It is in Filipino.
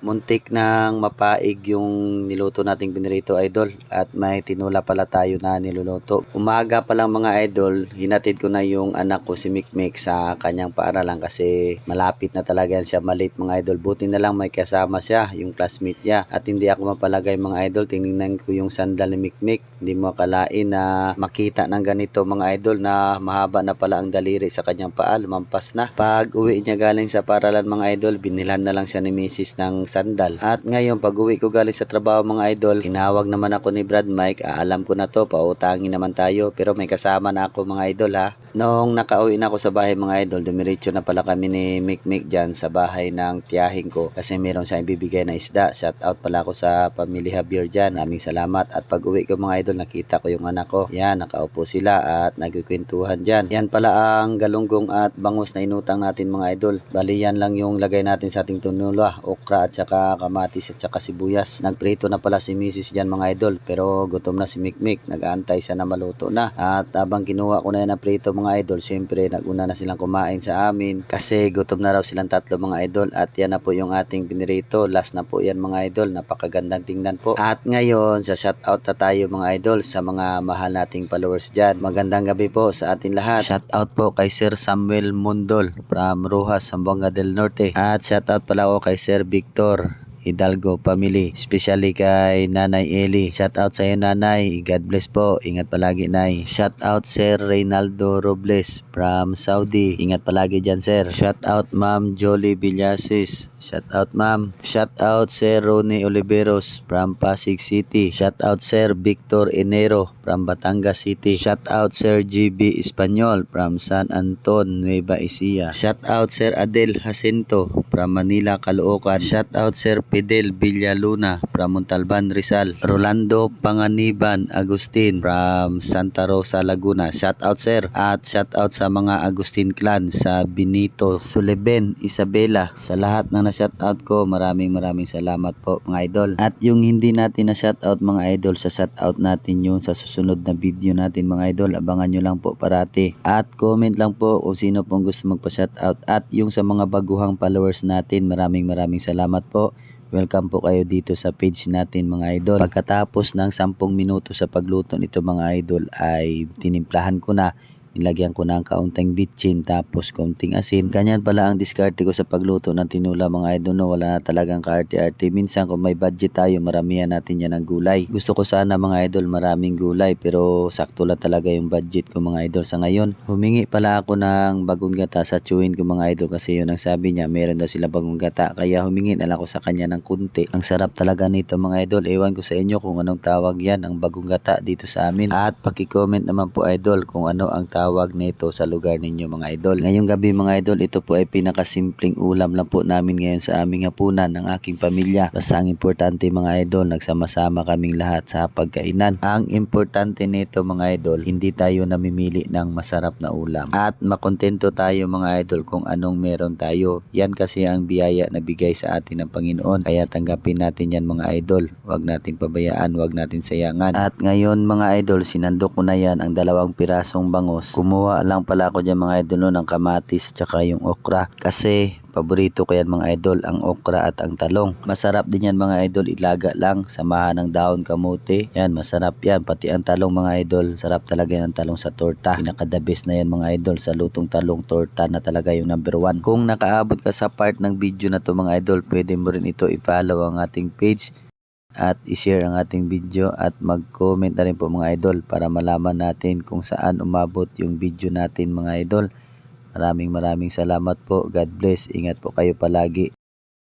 muntik nang mapaig yung niluto nating pinirito idol at may tinula pala tayo na niluluto. Umaga pa lang mga idol, hinatid ko na yung anak ko si Mikmik sa kanyang paaralan kasi malapit na talaga yan siya malit mga idol. Buti na lang may kasama siya, yung classmate niya. At hindi ako mapalagay mga idol, tingnan ko yung sandal ni Mikmik. Hindi mo akalain na makita ng ganito mga idol na mahaba na pala ang daliri sa kanyang paa, lumampas na. Pag uwi niya galing sa paaralan mga idol, binilhan na lang siya ni Mrs. ng sandal. At ngayon, pag uwi ko galing sa trabaho mga idol, tinawag naman ako ni Brad Mike, ah, alam ko na to, pautangin naman tayo, pero may kasama na ako mga idol ha. Noong nakauwi na ako sa bahay mga idol, dumiretso na pala kami ni Mick Mick dyan sa bahay ng tiyahing ko kasi meron siya ibibigay na isda. Shout out pala ako sa pamilya Javier dyan. Maraming salamat. At pag uwi ko mga idol, nakita ko yung anak ko. Yan, nakaupo sila at nagkikwentuhan dyan. Yan pala ang galunggong at bangus na inutang natin mga idol. Bali yan lang yung lagay natin sa ating tunula, okra at saka kamatis at saka sibuyas. Nagprito na pala si Mrs. dyan mga idol pero gutom na si Mick Mick. Nag-aantay siya na maluto na. At habang kinuha ko na yan na prito mga idol, syempre naguna na silang kumain sa amin kasi gutom na raw silang tatlo mga idol at yan na po yung ating pinirito. Last na po yan mga idol. Napakagandang tingnan po. At ngayon, sa shout out na tayo mga idol sa mga mahal nating followers dyan. Magandang gabi po sa atin lahat. Shout out po kay Sir Samuel Mundol from Rojas, Zamboanga del Norte. At shout out pala ako kay Sir Victor Hidalgo family, especially kay Nanay Eli. Shout out sa iyo Nanay, God bless po. Ingat palagi Nay. Shout out Sir Reynaldo Robles from Saudi. Ingat palagi diyan Sir. Shout out Ma'am Jolie Villasis. Shout out Ma'am. Shout out Sir Ronnie Oliveros from Pasig City. Shout out Sir Victor Enero from Batangas City. Shout out Sir GB Espanyol from San Anton, Nueva Ecija. Shout out Sir Adel Jacinto from Manila, Caloocan. Shout out Sir Fidel Villaluna from Montalban, Rizal. Rolando Panganiban Agustin from Santa Rosa, Laguna. Shout out Sir. At shout out sa mga Agustin clan sa Benito, Suleben, Isabela. Sa lahat na na-shout out ko, maraming maraming salamat po mga idol. At yung hindi natin na shout out mga idol, sa shout out natin yung sa susunod na video natin mga idol. Abangan nyo lang po parati. At comment lang po kung sino pong gusto magpa-shout out. At yung sa mga baguhang followers natin, maraming maraming salamat po. Welcome po kayo dito sa page natin mga idol. Pagkatapos ng 10 minuto sa pagluto nito mga idol ay tinimplahan ko na Nilagyan ko ng kaunting bitchin tapos kaunting asin. Ganyan pala ang diskarte ko sa pagluto ng tinula mga idol no. Wala na talagang kaarte-arte. Minsan kung may budget tayo maramihan natin yan ng gulay. Gusto ko sana mga idol maraming gulay pero sakto lang talaga yung budget ko mga idol sa ngayon. Humingi pala ako ng bagong gata sa chewin ko mga idol kasi yun ang sabi niya meron daw sila bagong gata. Kaya humingi na ako sa kanya ng kunti. Ang sarap talaga nito mga idol. Ewan ko sa inyo kung anong tawag yan ang bagong gata dito sa amin. At paki-comment naman po idol kung ano ang tawag nito sa lugar ninyo mga idol. Ngayong gabi mga idol, ito po ay pinakasimpleng ulam lang po namin ngayon sa aming hapunan ng aking pamilya. Basta ang importante mga idol, nagsama-sama kaming lahat sa pagkainan. Ang importante nito mga idol, hindi tayo namimili ng masarap na ulam. At makontento tayo mga idol kung anong meron tayo. Yan kasi ang biyaya na bigay sa atin ng Panginoon. Kaya tanggapin natin yan mga idol. Huwag nating pabayaan, huwag natin sayangan. At ngayon mga idol, sinandok ko na yan ang dalawang pirasong bangos. Kumuha lang pala ako dyan mga idol no, ng kamatis tsaka yung okra. Kasi paborito ko yan mga idol, ang okra at ang talong. Masarap din yan mga idol, ilaga lang, samahan ng dahon kamote. Yan, masarap yan. Pati ang talong mga idol, sarap talaga yan ang talong sa torta. Pinaka the na yan mga idol, sa lutong talong torta na talaga yung number one. Kung nakaabot ka sa part ng video na to mga idol, pwede mo rin ito i-follow ang ating page at i-share ang ating video at mag-comment na rin po mga idol para malaman natin kung saan umabot yung video natin mga idol. Maraming maraming salamat po. God bless. Ingat po kayo palagi.